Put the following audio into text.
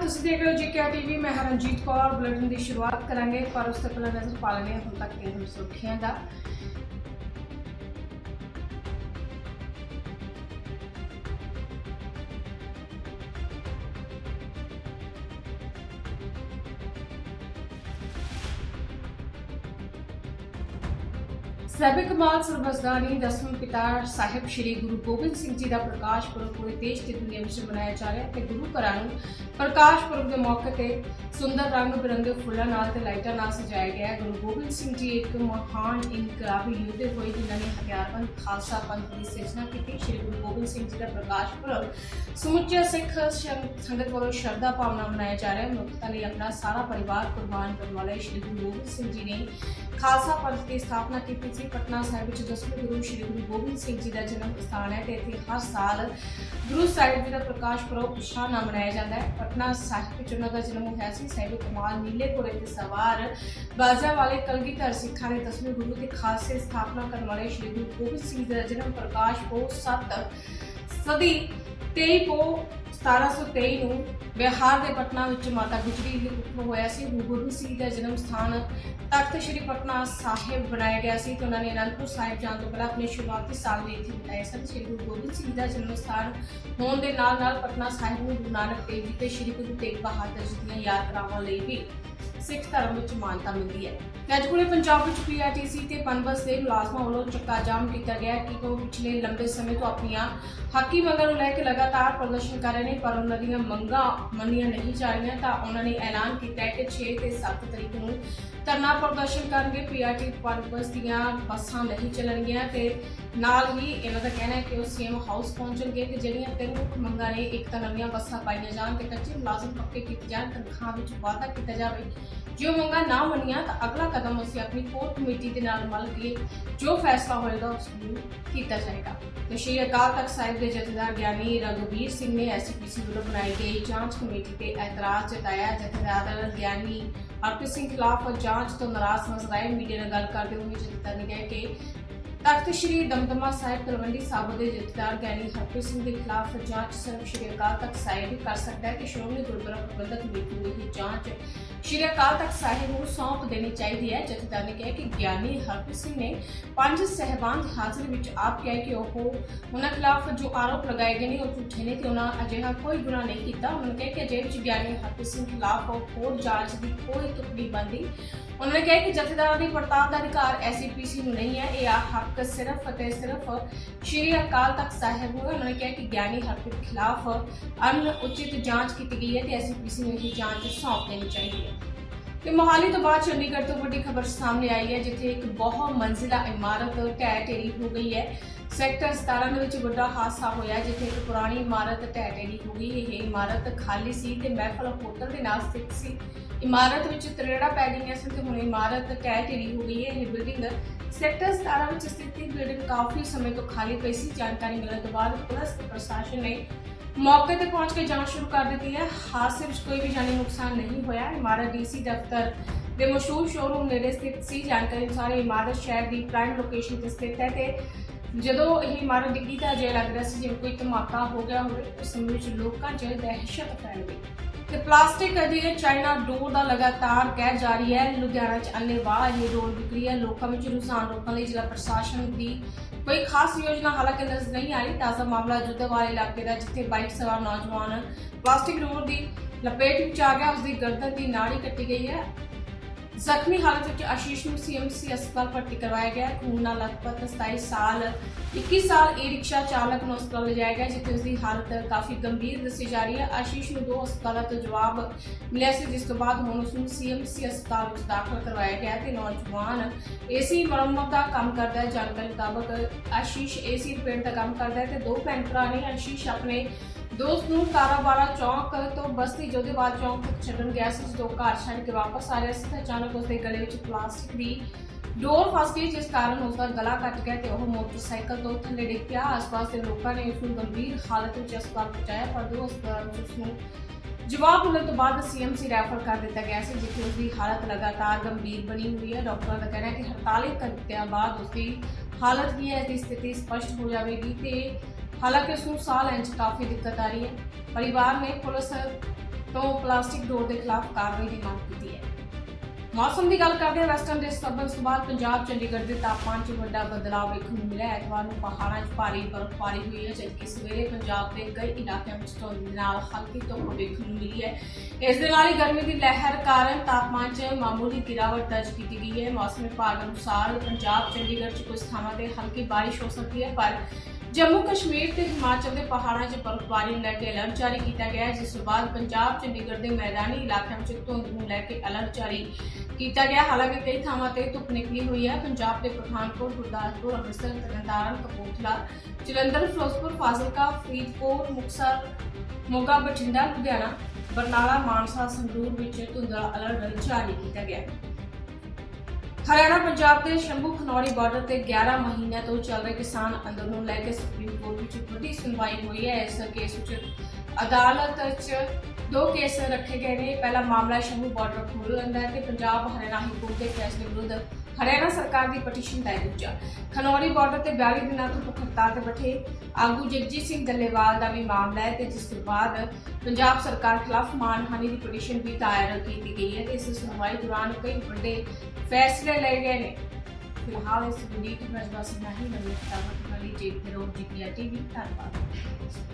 ਤੁਸੀਂ ਦੇਖ ਰਹੇ ਹੋ ਜੀਕੇ ਟੀਵੀ, ਮੈਂ ਹਰਨਜੀਤ ਕੌਰ। ਬੁਲੇਟਿਨ ਦੀ ਸ਼ੁਰੂਆਤ ਕਰਾਂਗੇ, ਪਰ ਉਸ ਤੋਂ ਪਹਿਲਾਂ ਨਜ਼ਰ ਪਾ ਲੈਂਦੇ ਹਾਂ ਹੁਣ ਤੱਕ ਦੀਆਂ ਅਹਿਮ ਸੁਰਖੀਆਂ ਦਾ। ਸਭੇ ਕਮਾਲ ਸਰਬਸਦਾਨੀ ਦਸਵੇਂ ਪਿਤਾ ਸਾਹਿਬ ਸ੍ਰੀ ਗੁਰੂ ਗੋਬਿੰਦ ਸਿੰਘ ਜੀ ਦਾ ਪ੍ਰਕਾਸ਼ ਪੁਰਬ ਪੂਰੇ ਦੇਸ਼ ਤੇ ਦੁਨੀਆ ਵਿੱਚ ਮਨਾਇਆ ਜਾ ਰਿਹਾ ਹੈ ਤੇ ਗੁਰੂ ਘਰਾਂ ਨੂੰ ਪ੍ਰਕਾਸ਼ ਪੁਰਬ ਦੇ ਮੌਕੇ ਤੇ ਸੁੰਦਰ ਰੰਗ ਬਿਰੰਗੇ ਫੁੱਲਾਂ ਨਾਲ ਤੇ ਲਾਈਟਾਂ ਨਾਲ ਸਜਾਇਆ ਗਿਆ ਹੈ। ਗੁਰੂ ਗੋਬਿੰਦ ਸਿੰਘ ਜੀ ਇੱਕ ਮਹਾਨ ਇਨਕਲਾਬੀ ਯੋਧੇ ਹੋਏ, ਜਿਨ੍ਹਾਂ ਨੇ ਹਥਿਆਰਬੰਦ ਖਾਲਸਾ ਪੰਥ ਦੀ ਸਿਰਜਣਾ ਕੀਤੀ। ਸ੍ਰੀ ਗੁਰੂ ਗੋਬਿੰਦ ਸਿੰਘ ਜੀ ਦਾ ਪ੍ਰਕਾਸ਼ ਪੁਰਬ ਸਮੁੱਚੇ ਸਿੱਖ ਸੰਗਤ ਵੱਲੋਂ ਸ਼ਰਧਾ ਭਾਵਨਾ ਮਨਾਇਆ ਜਾ ਰਿਹਾ ਹੈ। ਮਨੁੱਖਤਾ ਲਈ ਆਪਣਾ ਸਾਰਾ ਪਰਿਵਾਰ ਕੁਰਬਾਨ ਕਰਨ ਵਾਲੇ ਸ੍ਰੀ ਗੁਰੂ ਗੋਬਿੰਦ ਸਿੰਘ ਜੀ ਨੇ ਖਾਲਸਾ ਪੰਥ ਦੀ ਸਥਾਪਨਾ ਕੀਤੀ ਸੀ। ਪਟਨਾ ਸਾਹਿਬ ਵਿੱਚ ਦਸਵੇਂ ਗੁਰੂ ਸ੍ਰੀ ਗੁਰੂ ਗੋਬਿੰਦ ਸਿੰਘ ਜੀ ਦਾ ਜਨਮ ਸਥਾਨ ਹੈ ਤੇ ਇੱਥੇ ਹਰ ਸਾਲ ਗੁਰੂ ਸਾਹਿਬ ਜੀ ਦਾ ਪ੍ਰਕਾਸ਼ ਪੁਰਬ ਉਤਸ਼ਾਹ ਨਾਲ ਮਨਾਇਆ ਜਾਂਦਾ ਹੈ। ਪਟਨਾ ਸਾਹਿਬ ਵਿੱਚ ਉਹਨਾਂ ਦਾ ਜਨਮ ਹੋਇਆ ਸੀ। ਸਾਹਿਬ ਕਮਾਲ, ਨੀਲੇ ਤੇ ਸਵਾਰ, ਬਾਜਾ ਵਾਲੇ ਕਲਗੀਧਰ ਸਿੱਖਾਂ ਦੇ ਦਸਵੇਂ ਗੁਰੂ ਦੇ ਖਾਲਸੇ ਸਥਾਪਨਾ ਕਰਨ ਵਾਲੇ ਸ੍ਰੀ ਗੁਰੂ ਗੋਬਿੰਦ ਸਿੰਘ ਜੀ ਦਾ ਜਨਮ ਪ੍ਰਕਾਸ਼ ਪੋ 7 ਸਦੀ 23 ਪੋ 1723 ਨੂੰ ਬਿਹਾਰ ਦੇ ਪਟਨਾ ਵਿੱਚ ਮਾਤਾ ਗੁਜਰੀ ਦੀ ਹੋਇਆ ਸੀ। ਗੁਰੂ ਗੋਬਿੰਦ ਸਿੰਘ ਜੀ ਦਾ ਜਨਮ ਸਥਾਨ ਤਖਤ ਸ੍ਰੀ ਪਟਨਾ ਸਾਹਿਬ ਬਣਾਇਆ ਗਿਆ ਸੀ ਤੇ ਉਹਨਾਂ ਨੇ ਅਨੰਦਪੁਰ ਸਾਹਿਬ ਜਾਣ ਤੋਂ ਪਹਿਲਾਂ ਆਪਣੇ ਸ਼ੁਰੂਆਤੀ ਸਾਲ ਵੀ ਇੱਥੇ ਬਿਤਾਏ ਸਨ। ਸ੍ਰੀ ਗੁਰੂ ਗੋਬਿੰਦ ਸਿੰਘ ਦਾ ਜਨਮ ਸਥਾਨ ਹੋਣ ਦੇ ਨਾਲ ਨਾਲ ਪਟਨਾ ਸਾਹਿਬ ਨੂੰ ਗੁਰੂ ਨਾਨਕ ਦੇਵ ਜੀ ਤੇ ਸ੍ਰੀ ਗੁਰੂ ਤੇਗ ਬਹਾਦਰ ਜੀ ਦੀਆਂ ਯਾਤਰਾਵਾਂ ਲਈ ਵੀ ਸਿੱਖ ਧਰਮ ਵਿੱਚ ਮਾਨਤਾ ਮਿਲਦੀ ਹੈ। ਅੱਜ ਪੰਜਾਬ ਵਿੱਚ ਪੀਆਰਟੀਸੀ ਤੇ ਪਨਬਸ ਦੇ ਮੁਲਾਜ਼ਮਾਂ ਵੱਲੋਂ ਚੱਕਾ ਜਾਮ ਕੀਤਾ ਗਿਆ ਕਿ ਉਹ ਪਿਛਲੇ ਲੰਬੇ ਸਮੇਂ ਤੋਂ ਆਪਣੀਆਂ ਹੱਕੀ ਮੰਗਾਂ ਨੂੰ ਲੈ ਕੇ ਲਗਾਤਾਰ ਪ੍ਰਦਰਸ਼ਨ ਕਰ ਰਹੇ ਨੇ, ਪਰ ਉਹਨਾਂ ਦੀਆਂ ਮੰਗਾਂ ਮੰਨੀਆਂ ਨਹੀਂ ਜਾ ਰਹੀਆਂ। ਤਾਂ ਉਹਨਾਂ ਨੇ ਐਲਾਨ ਕੀਤਾ ਹੈ ਕਿ 6 ਤੇ 7 ਤਰੀਕ ਨੂੰ ਧਰਨਾ ਪ੍ਰਦਰਸ਼ਨ ਕਰਨਗੇ। ਪੀਆਰਟੀ ਪਨਬਸ ਦੀਆਂ ਬੱਸਾਂ ਨਹੀਂ ਚੱਲਣਗੀਆਂ ਤੇ ਨਾਲ ਹੀ ਇਹਨਾਂ ਦਾ ਕਹਿਣਾ ਹੈ ਕਿ ਉਹ ਸੀਐਮ ਹਾਊਸ ਪਹੁੰਚਣਗੇ ਤੇ ਜਿਹੜੀਆਂ ਤਿੰਨ ਮੁੱਖ ਮੰਗਾਂ ਨੇ, ਇੱਕ ਤਾਂ ਨਵੀਆਂ ਬੱਸਾਂ ਪਾਈਆਂ ਜਾਣ ਤੇ ਕੱਚੇ ਮੁਲਾਜ਼ਮ ਪੱਕੇ ਕੀਤੇ ਜਾਣ, ਤਨਖਾਹ ਵਿੱਚ ਵਾਧਾ ਕੀਤਾ ਜਾਵੇ। ਜੋ ਮੰਗਾਂ ਨਾ ਮੰਨੀਆਂ ਤਾਂ ਅਗਲਾ ਕਦਮ ਅਸੀਂ ਆਪਣੀ ਕੋਰ ਕਮੇਟੀ ਦੇ ਨਾਲ ਮਿਲ ਕੇ ਜੋ ਫੈਸਲਾ ਹੋਏਗਾ ਉਸ ਨੂੰ ਕੀਤਾ ਜਾਏਗਾ। ਤੇ ਸ਼੍ਰੀ ਅਕਾਲ ਤਖਤ ਸਾਹਿਬ ਦੇ ਜਥੇਦਾਰ ਗਿਆਨੀ ਰਘੁਵੀਰ ਸਿੰਘ ਨੇ ਐਸਪੀਸੀ ਵੱਲੋਂ ਬਣਾਈ ਗਈ ਜਾਂਚ ਕਮੇਟੀ ਤੇ ਐਤਰਾਜ਼ ਜਤਾਇਆ। ਜਥੇਦਾਰ ਗਿਆਨੀ ਹਰਪ੍ਰੀਤ ਸਿੰਘ ਖਿਲਾਫ ਜਾਂਚ ਤੋਂ ਨਾਰਾਜ਼ ਨਜ਼ਰ ਆਏ ਮੀਡੀਆ ਨਾਲ ਗੱਲ ਕਰਦੇ ਹੋਏ ਜਥੇਦਾਰ ਨੇ ਕਿਹਾ ਕਿ ਤਖਤ ਸ਼੍ਰੀ ਦਮਦਮਾ ਸਾਹਿਬ ਤਲਵੰਡੀ ਸਾਬੋ ਦੇ ਜਥੇਦਾਰ ਗਿਆਨੀ ਹਰਪ੍ਰੀਤ ਸਿੰਘ ਦੇ ਖਿਲਾਫ ਜਾਂਚ ਸਿਰਫ ਸ਼੍ਰੀ ਅਕਾਲ ਤਖਤ ਸਾਹਿਬ ਵੀ ਕਰ ਸਕਦਾ ਹੈ ਕਿ ਸ਼੍ਰੋਮਣੀ ਗੁਰਦੁਆਰਾ ਪ੍ਰਬੰਧਕ ਕਮੇਟੀ ਨੂੰ ਇਹ ਜਾਂਚ ਸ਼੍ਰੀ ਅਕਾਲ ਤਖਤ ਸਾਹਿਬ ਨੂੰ ਸੌਂਪ ਦੇਣੀ ਚਾਹੀਦੀ ਹੈ। ਜਥੇਦਾਰ ਨੇ ਕਿਹਾ ਕਿ ਗਿਆਨੀ ਹਰਪ੍ਰੀਤ ਸਿੰਘ ਨੇ ਪੰਜ ਸਹਿਬਾਨ ਦੀ ਹਾਜ਼ਰੀ ਵਿੱਚ ਆਪ ਕਿਹਾ ਕਿ ਉਹ ਉਹਨਾਂ ਖਿਲਾਫ ਜੋ ਆਰੋਪ ਲਗਾਏ ਗਏ ਨੇ, ਉਹ ਝੂਠੇ ਨੇ ਤੇ ਉਹਨਾਂ ਅਜਿਹਾ ਕੋਈ ਗੁਨਾਹ ਨਹੀਂ ਕੀਤਾ। ਉਹਨਾਂ ਨੇ ਕਿਹਾ ਕਿ ਅਜੇ ਵਿੱਚ ਗਿਆਨੀ ਹਰਪ੍ਰੀਤ ਸਿੰਘ ਖਿਲਾਫ ਹੋਰ ਜਾਂਚ ਦੀ ਕੋਈ ਤੁਕੜੀ ਬੰਦੀ ਉਹਨਾਂ ਨੇ ਕਿਹਾ ਕਿ ਜਥੇਦਾਰਾਂ ਦੀ ਪੜਤਾਲ ਦਾ ਅਧਿਕਾਰ ਐਸਪੀਸੀ ਨੂੰ ਨਹੀਂ ਹੈ। ਇਹ ਆ ਹੱਕ ਸਿਰਫ ਅਤੇ ਸਿਰਫ ਸ਼੍ਰੀ ਅਕਾਲ ਤਖਤ ਸਾਹਿਬ ਨੂੰ ਉਹਨਾਂ ਨੇ ਕਿਹਾ ਕਿ ਗਿਆਨੀ ਹਰਪ੍ਰੀਤ ਖਿਲਾਫ ਅਨ ਉਚਿਤ ਜਾਂਚ ਕੀਤੀ ਗਈ ਹੈ ਤੇ ਐਸਪੀਸੀ ਨੂੰ ਇਹ ਜਾਂਚ ਸੌਂਪ ਦੇਣੀ ਚਾਹੀਦੀ ਹੈ। ਤੇ ਮੋਹਾਲੀ ਤੋਂ ਬਾਅਦ ਚੰਡੀਗੜ੍ਹ ਤੋਂ ਵੱਡੀ ਖਬਰ ਸਾਹਮਣੇ ਆਈ ਹੈ, ਜਿੱਥੇ ਇੱਕ ਬਹੁ ਮੰਜ਼ਿਲਾ ਇਮਾਰਤ ਢਹਿ ਢੇਰੀ ਹੋ ਗਈ ਹੈ। ਸੈਕਟਰ 17 ਦੇ ਵਿੱਚ ਵੱਡਾ ਹਾਦਸਾ ਹੋਇਆ, ਜਿੱਥੇ ਇੱਕ ਪੁਰਾਣੀ ਇਮਾਰਤ ਢਹਿ ਢੇਰੀ ਹੋ ਗਈ। ਇਹ ਇਮਾਰਤ ਖਾਲੀ ਸੀ ਤੇ ਮਹਿਫਲ ਹੋਟਲ ਦੇ ਨਾਲ ਸਥਿਤ ਸੀ। ਇਮਾਰਤ ਵਿੱਚ ਤਰੇੜਾ ਪੈ ਗਈਆਂ ਸੀ ਤੇ ਹੁਣ ਇਮਾਰਤ ਢਹਿ ਢੇਰੀ ਹੋ ਗਈ ਹੈ। ਇਹ ਬਿਲਡਿੰਗ ਸੈਕਟਰ 17 ਵਿੱਚ ਸਥਿਤ ਇਹ ਬਿਲਡਿੰਗ ਕਾਫੀ ਸਮੇਂ ਤੋਂ ਖਾਲੀ ਪਈ ਸੀ। ਜਾਣਕਾਰੀ ਮਿਲਣ ਤੋਂ ਬਾਅਦ ਪੁਲਿਸ ਤੇ ਪ੍ਰਸ਼ਾਸਨ ਨੇ ਮੌਕੇ ਤੇ ਪਹੁੰਚ ਕੇ ਜਾਂਚ ਸ਼ੁਰੂ ਕਰ ਦਿੱਤੀ ਹੈ। ਹਾਦਸੇ ਵਿੱਚ ਕੋਈ ਵੀ ਜਾਨੀ ਨੁਕਸਾਨ ਨਹੀਂ ਹੋਇਆ। ਇਮਾਰਤ ਡੀਸੀ ਦਫ਼ਤਰ ਦੇ ਮਸ਼ਹੂਰ ਸ਼ੋਰੂਮ ਨੇੜੇ ਸਥਿਤ ਸੀ। ਜਾਣਕਾਰੀ ਅਨੁਸਾਰ ਇਹ ਇਮਾਰਤ ਸ਼ਹਿਰ ਦੀ ਪ੍ਰਾਈਮ ਲੋਕੇਸ਼ਨ ਤੇ ਸਥਿਤ ਹੈ ਤੇ ਜਦੋਂ ਇਹ ਇਮਾਰਤ ਡਿੱਗੀ ਤਾਂ ਅਜੇ ਲੱਗ ਰਿਹਾ ਸੀ ਜਿਵੇਂ ਕੋਈ ਧਮਾਕਾ ਹੋ ਗਿਆ ਹੋਵੇ। ਉਸ ਸਮੇਂ ਵਿੱਚ ਲੋਕਾਂ 'ਚ ਦਹਿਸ਼ਤ ਫੈਲ ਗਈ। ਤੇ ਪਲਾਸਟਿਕ ਅਜਿਹੇ ਚਾਈਨਾ ਡੋਰ ਦਾ ਲਗਾਤਾਰ ਕਹਿਰ ਜਾਰੀ ਹੈ, ਲੁਧਿਆਣਾ 'ਚ ਅੰਨੇਵਾਹ ਇਹ ਡੋਰ ਵਿਕਰੀ ਹੈ, ਲੋਕਾਂ ਵਿੱਚ ਰੁਝਾਨ ਰੋਕਣ ਲਈ ਜ਼ਿਲ੍ਹਾ ਪ੍ਰਸ਼ਾਸਨ ਦੀ ਕੋਈ ਖਾਸ ਯੋਜਨਾ ਹਾਲਾਂਕਿ ਨਜ਼ਰ ਨਹੀਂ ਆਈ। ਤਾਜ਼ਾ ਮਾਮਲਾ ਜੁੱਦੇਵਾਲ ਇਲਾਕੇ ਦਾ, ਜਿੱਥੇ ਬਾਈਕ ਸਵਾਰ ਨੌਜਵਾਨ ਪਲਾਸਟਿਕ ਡੋਰ ਦੀ ਲਪੇਟ ਵਿੱਚ ਆ ਗਿਆ ਉਸ ਦੀ ਗਰਦਨ ਦੀ ਨਾੜੀ ਕੱਟੀ ਗਈ ਹੈ। ਜ਼ਖਮੀ ਹਾਲਤ ਵਿੱਚ ਆਸ਼ੀਸ਼ ਨੂੰ ਸੀਐਮਸੀ ਹਸਪਤਾਲ ਭਰਤੀ ਕਰਵਾਇਆ ਗਿਆ ਖੂਨ ਨਾਲ ਲਥਪਥ 27 ਸਾਲ 21 ਸਾਲ ਈ ਰਿਕਸ਼ਾ ਚਾਲਕ ਨੂੰ ਹਸਪਤਾਲ ਲਿਜਾਇਆ ਗਿਆ, ਜਿੱਥੇ ਉਸ ਦੀ ਹਾਲਤ ਕਾਫੀ ਗੰਭੀਰ ਦੱਸੀ ਜਾ ਰਹੀ ਹੈ। ਆਸ਼ੀਸ਼ ਨੂੰ ਦੋ ਹਸਪਤਾਲਾਂ ਤੋਂ ਜਵਾਬ ਮਿਲਿਆ ਸੀ, ਜਿਸ ਤੋਂ ਬਾਅਦ ਹੁਣ ਉਸ ਨੂੰ ਸੀਐਮਸੀ ਹਸਪਤਾਲ ਵਿੱਚ ਦਾਖਲ ਕਰਵਾਇਆ ਗਿਆ ਤੇ ਨੌਜਵਾਨ ਏਸੀ ਮੁਰੰਮਤ ਦਾ ਕੰਮ ਕਰਦਾ ਹੈ। ਜਾਣਕਾਰੀ ਮੁਤਾਬਕ ਆਸ਼ੀਸ਼ ਏਸੀ ਰਿਪੇਅਰ ਦਾ ਕੰਮ ਕਰਦਾ ਹੈ ਤੇ ਦੋ ਭੈਣ ਭਰਾ ਨੇ ਆਸ਼ੀਸ਼ ਆਪਣੇ ਦੋਸਤ ਨੂੰ ਕਾਰਾਬਾਰਾ ਚੌਂਕ ਤੋਂ ਬਸਤੀ ਜੋਧੇਵਾਲ ਚੌਂਕ ਤੱਕ ਛੱਡਣ ਗਿਆ ਸੀ, ਜਦੋਂ ਘਰ ਛੱਡ ਕੇ ਵਾਪਸ ਆ ਰਿਹਾ ਸੀ ਤਾਂ ਅਚਾਨਕ ਉਸਦੇ ਗਲੇ ਵਿੱਚ ਪਲਾਸਟਿਕ ਦੀ ਡੋਰ ਫਸ ਗਈ, ਜਿਸ ਕਾਰਨ ਉਸਦਾ ਗਲਾ ਕੱਟ ਗਿਆ ਤੇ ਉਹ ਮੋਟਰਸਾਈਕਲ ਤੋਂ ਥੱਲੇ ਡਿੱਗ ਪਿਆ। ਆਸ-ਪਾਸ ਦੇ ਲੋਕਾਂ ਨੇ ਉਸ ਨੂੰ ਗੰਭੀਰ ਹਾਲਤ ਵਿੱਚ ਹਸਪਤਾਲ ਪਹੁੰਚਾਇਆ, ਪਰ ਦੋ ਹਸਪਤਾਲ ਵਿੱਚ ਉਸ ਨੂੰ ਜਵਾਬ ਮਿਲਣ ਤੋਂ ਬਾਅਦ ਸੀਐਮਸੀ ਰੈਫਰ ਕਰ ਦਿੱਤਾ ਗਿਆ ਸੀ, ਜਿੱਥੇ ਉਸ ਦੀ ਹਾਲਤ ਲਗਾਤਾਰ ਗੰਭੀਰ ਬਣੀ ਹੋਈ ਹੈ। ਡਾਕਟਰਾਂ ਦਾ ਕਹਿਣਾ ਹੈ ਕਿ 48 ਘੰਟਿਆਂ ਬਾਅਦ ਉਸ ਦੀ ਹਾਲਤ ਕੀ ਹੈ ਇਸ ਦੀ ਸਥਿਤੀ ਸਪਸ਼ਟ ਹੋ ਜਾਵੇਗੀ ਤੇ ਹਾਲਾਂਕਿ ਉਸ ਨੂੰ ਸਾਹ ਲੈਣ 'ਚ ਕਾਫੀ ਦਿੱਕਤ ਆ ਰਹੀ ਹੈ। ਪਰਿਵਾਰ ਨੇ ਪੁਲਿਸ ਤੋਂ ਪਲਾਸਟਿਕ ਡੋਰ ਦੇ ਖਿਲਾਫ ਕਾਰਵਾਈ ਦੀ ਮੰਗ ਕੀਤੀ ਹੈ। ਮੌਸਮ ਦੀ ਗੱਲ ਕਰਦੇ ਹਾਂ, ਵੈਸਟਰਨ ਡਿਸਟਰਬੈਂਸ ਤੋਂ ਬਾਅਦ ਪੰਜਾਬ, ਚੰਡੀਗੜ੍ਹ ਦੇ ਤਾਪਮਾਨ 'ਚ ਵੱਡਾ ਬਦਲਾਅ ਵੇਖਣ ਨੂੰ ਮਿਲਿਆ। ਐਤਵਾਰ ਨੂੰ ਪਹਾੜਾਂ 'ਚ ਭਾਰੀ ਬਰਫ਼ਬਾਰੀ ਹੋਈ ਹੈ, ਜਦਕਿ ਸਵੇਰੇ ਪੰਜਾਬ ਦੇ ਕਈ ਇਲਾਕਿਆਂ ਵਿੱਚ ਧੁੰਦ ਨਾਲ ਹਲਕੀ ਧੁੱਪ ਵੇਖਣ ਨੂੰ ਮਿਲੀ ਹੈ। ਇਸ ਦੇ ਨਾਲ ਹੀ ਗਰਮੀ ਦੀ ਲਹਿਰ ਕਾਰਨ ਤਾਪਮਾਨ 'ਚ ਮਾਮੂਲੀ ਗਿਰਾਵਟ ਦਰਜ ਕੀਤੀ ਗਈ ਹੈ। ਮੌਸਮ ਵਿਭਾਗ ਅਨੁਸਾਰ ਪੰਜਾਬ, ਚੰਡੀਗੜ੍ਹ 'ਚ ਕੁਝ ਥਾਵਾਂ ਤੇ ਹਲਕੀ ਬਾਰਿਸ਼ ਹੋ ਸਕਦੀ ਹੈ, ਪਰ ਜੰਮੂ ਕਸ਼ਮੀਰ ਤੇ ਹਿਮਾਚਲ ਦੇ ਪਹਾੜਾਂ 'ਚ ਬਰਫ਼ਬਾਰੀ ਨੂੰ ਲੈ ਕੇ ਅਲਰਟ ਜਾਰੀ ਕੀਤਾ ਗਿਆ ਹੈ, ਜਿਸ ਤੋਂ ਬਾਅਦ ਪੰਜਾਬ, ਚੰਡੀਗੜ੍ਹ ਦੇ ਮੈਦਾਨੀ ਇਲਾਕਿਆਂ ਵਿੱਚ ਧੁੰਦ ਨੂੰ ਲੈ ਕੇ ਅਲਰਟ ਜਾਰੀ ਕੀਤਾ ਗਿਆ। ਹਾਲਾਂਕਿ ਕਈ ਥਾਵਾਂ ਤੇ ਧੁੱਪ ਨਿਕਲੀ ਹੋਈ ਹੈ। ਪੰਜਾਬ ਦੇ ਪਠਾਨਕੋਟ, ਗੁਰਦਾਸਪੁਰ, ਅੰਮ੍ਰਿਤਸਰ, ਤਰਨਤਾਰਨ, ਕਪੂਰਥਲਾ, ਜਲੰਧਰ, ਫਿਰੋਜ਼ਪੁਰ, ਫਾਜ਼ਿਲਕਾ, ਫਰੀਦਕੋਟ, ਮੁਕਤਸਰ, ਮੋਗਾ, ਬਠਿੰਡਾ, ਲੁਧਿਆਣਾ, ਬਰਨਾਲਾ, ਮਾਨਸਾ, ਸੰਗਰੂਰ ਵਿੱਚ ਧੁੰਦਲਾ ਅਲਰਟ ਜਾਰੀ ਕੀਤਾ ਗਿਆ ਹੈ। ਹਰਿਆਣਾ, ਪੰਜਾਬ ਦੇ ਸ਼ੰਭੂ ਖਨੌਰੀ ਬਾਰਡਰ ਤੇ 11 ਮਹੀਨਿਆਂ ਤੋਂ ਚੱਲ ਰਹੇ ਕਿਸਾਨ ਅੰਦੋਲਨ ਨੂੰ ਲੈ ਕੇ ਸੁਪਰੀਮ ਕੋਰਟ ਵਿੱਚ ਵੱਡੀ ਸੁਣਵਾਈ ਹੋਈ ਹੈ। ਇਸ ਕੇਸ ਵਿੱਚ ਅਦਾਲਤ 'ਚ ਦੋ ਕੇਸ ਰੱਖੇ ਗਏ ਨੇ। ਪਹਿਲਾ ਮਾਮਲਾ ਸ਼ੰਭੂ ਬਾਰਡਰ ਖੋਲ੍ਹਣ ਦਾ ਹੈ ਤੇ ਪੰਜਾਬ ਹਰਿਆਣਾ ਹਾਈ ਕੋਰਟ ਦੇ ਫੈਸਲੇ ਵਿਰੁੱਧ ਹਰਿਆਣਾ ਸਰਕਾਰ ਦੀ ਪਟੀਸ਼ਨ ਦਾ ਦੂਜਾ। ਖਨੌਰੀ ਬਾਰਡਰ ਤੇ 42 ਦਿਨਾਂ ਤੋਂ ਭੁੱਖ ਹੜਤਾਲ ਤੇ ਬੈਠੇ ਆਗੂ ਜਗਜੀਤ ਸਿੰਘ ਗੱਲੇਵਾਲ ਦਾ ਵੀ ਮਾਮਲਾ ਹੈ ਤੇ ਜਿਸ ਤੋਂ ਬਾਅਦ ਪੰਜਾਬ ਸਰਕਾਰ ਖਿਲਾਫ ਮਾਨਹਾਨੀ ਦੀ ਪਟੀਸ਼ਨ ਵੀ ਦਾਇਰ ਕੀਤੀ ਗਈ ਹੈ ਤੇ ਇਸ ਸੁਣਵਾਈ ਦੌਰਾਨ ਕਈ ਵੱਡੇ ਫੈਸਲੇ ਲਏ ਗਏ ਨੇ। ਫਿਲਹਾਲ ਇਸ ਵੀਡੀਓ ਦੀ ਬਸ ਨਹੀਂ ਨਵੀਂ ਖਬਰਾਂ ਲਈ ਜੇਕਰ ਉਹ ਜੀਪੀਆ ਟੀਵੀ ਧੰਨਵਾਦ।